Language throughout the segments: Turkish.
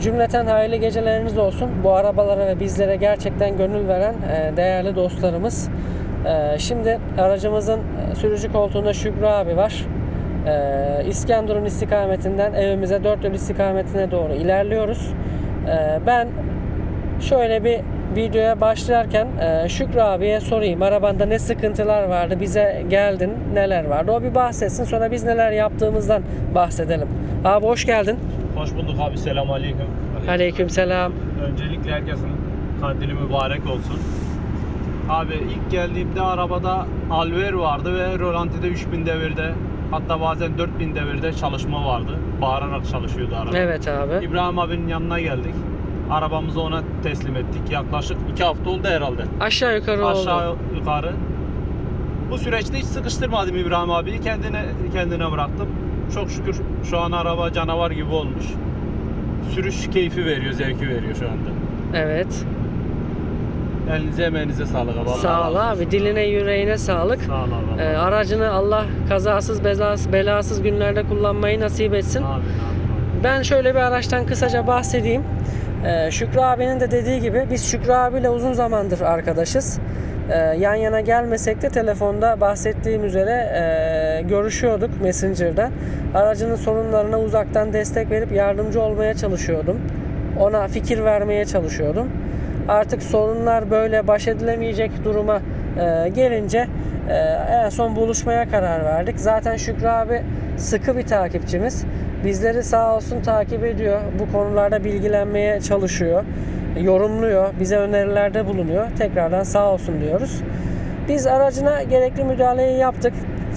Cümleten hayırlı geceleriniz olsun. Bu arabalara ve bizlere gerçekten gönül veren e, değerli dostlarımız. E, Şimdi aracımızın sürücü koltuğunda Şükrü abi var. E, İskenderun istikametinden evimize dört yol istikametine doğru ilerliyoruz. Ben şöyle bir videoya başlarken Şükrü abiye sorayım. Arabanda ne sıkıntılar vardı? Bize geldin. Neler vardı? O bir bahsetsin. Sonra biz neler yaptığımızdan bahsedelim. Abi hoş geldin. Hoş bulduk abi selam aleyküm. Aleyküm selam. Öncelikle herkesin kandili mübarek olsun. Abi ilk geldiğimde arabada Alver vardı ve Rolanti'de 3000 devirde hatta bazen 4000 devirde çalışma vardı. Bağırarak çalışıyordu araba. Evet abi. İbrahim abinin yanına geldik. Arabamızı ona teslim ettik. Yaklaşık 2 hafta oldu herhalde. Aşağı yukarı oldu. Aşağı yukarı. Bu süreçte hiç sıkıştırmadım İbrahim abiyi. Kendine kendine bıraktım. Çok şükür şu an araba canavar gibi olmuş. Sürüş keyfi veriyor, zevki veriyor şu anda. Evet. Elinize emeğinize sağlık abi. Sağ ol abi. Diline yüreğine sağlık. Sağ ol abi. Ee, aracını Allah kazasız belasız, belasız günlerde kullanmayı nasip etsin. Amin, amin. Ben şöyle bir araçtan kısaca bahsedeyim. Ee, Şükrü abinin de dediği gibi biz Şükrü abiyle uzun zamandır arkadaşız. Ee, yan yana gelmesek de telefonda bahsettiğim üzere e, görüşüyorduk Messenger'da. Aracının sorunlarına uzaktan destek verip yardımcı olmaya çalışıyordum. Ona fikir vermeye çalışıyordum. Artık sorunlar böyle baş edilemeyecek duruma e, gelince e, en son buluşmaya karar verdik. Zaten Şükrü abi sıkı bir takipçimiz. Bizleri sağ olsun takip ediyor. Bu konularda bilgilenmeye çalışıyor. Yorumluyor. Bize önerilerde bulunuyor. Tekrardan sağ olsun diyoruz. Biz aracına gerekli müdahaleyi yaptık.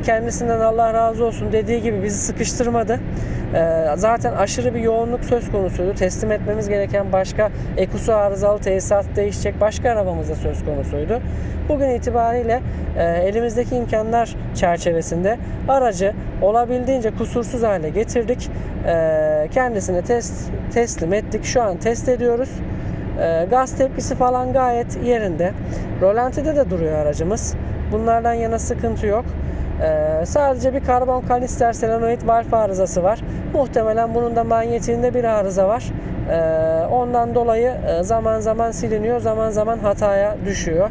Kendisinden Allah razı olsun dediği gibi bizi sıkıştırmadı. Ee, zaten aşırı bir yoğunluk söz konusuydu. Teslim etmemiz gereken başka ekusu arızalı tesisat değişecek başka arabamız da söz konusuydu. Bugün itibariyle e, elimizdeki imkanlar çerçevesinde aracı olabildiğince kusursuz hale getirdik. E, kendisine test teslim ettik. Şu an test ediyoruz. E, gaz tepkisi falan gayet yerinde. Rolantide de duruyor aracımız. Bunlardan yana sıkıntı yok. Ee, sadece bir karbon kanister selenoid valf arızası var. Muhtemelen bunun da manyetiğinde bir arıza var. Ee, ondan dolayı e, zaman zaman siliniyor, zaman zaman hataya düşüyor.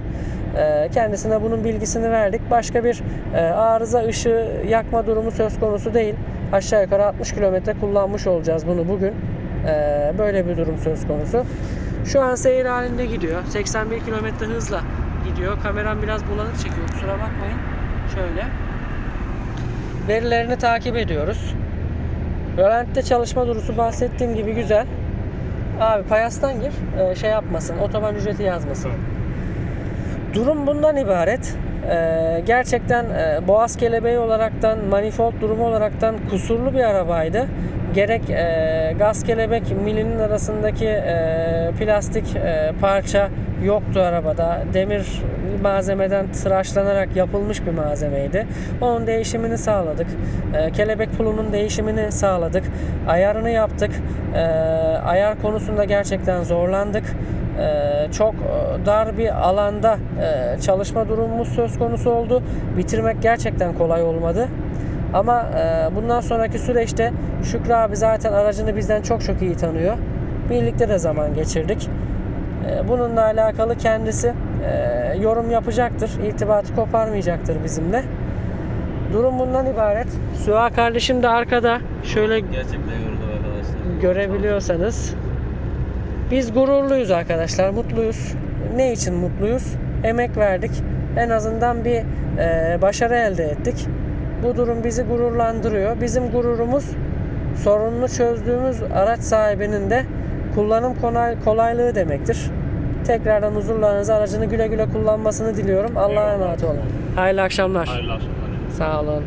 Ee, kendisine bunun bilgisini verdik. Başka bir e, arıza ışığı yakma durumu söz konusu değil. Aşağı yukarı 60 kilometre kullanmış olacağız bunu bugün. Ee, böyle bir durum söz konusu. Şu an seyir halinde gidiyor. 81 kilometre hızla gidiyor. Kameram biraz bulanık çekiyor. Kusura bakmayın. Şöyle. Verilerini takip ediyoruz. Rölanti'de çalışma durusu bahsettiğim gibi güzel. Abi payastan gir. e, şey yapmasın. Otoban ücreti yazmasın. Durum bundan ibaret. Ee, gerçekten e, boğaz kelebeği olaraktan, manifold durumu olaraktan kusurlu bir arabaydı. Gerek e, gaz kelebek milinin arasındaki e, plastik e, parça yoktu arabada. Demir malzemeden tıraşlanarak yapılmış bir malzemeydi. Onun değişimini sağladık. E, kelebek pulunun değişimini sağladık. Ayarını yaptık. E, ayar konusunda gerçekten zorlandık. Ee, çok e, dar bir alanda e, çalışma durumumuz söz konusu oldu. Bitirmek gerçekten kolay olmadı. Ama e, bundan sonraki süreçte Şükrü abi zaten aracını bizden çok çok iyi tanıyor. Birlikte de zaman geçirdik. E, Bununla alakalı kendisi e, yorum yapacaktır. İrtibatı koparmayacaktır bizimle. Durum bundan ibaret. Süha kardeşim de arkada. Şöyle Gerçekten yoruldum arkadaşlar. görebiliyorsanız. Biz gururluyuz arkadaşlar, mutluyuz. Ne için mutluyuz? Emek verdik. En azından bir e, başarı elde ettik. Bu durum bizi gururlandırıyor. Bizim gururumuz sorununu çözdüğümüz araç sahibinin de kullanım kolay, kolaylığı demektir. Tekrardan huzurlarınızı aracını güle güle kullanmasını diliyorum. Allah'a emanet olun. Hayırlı akşamlar. Hayırlı akşamlar. Sağ olun.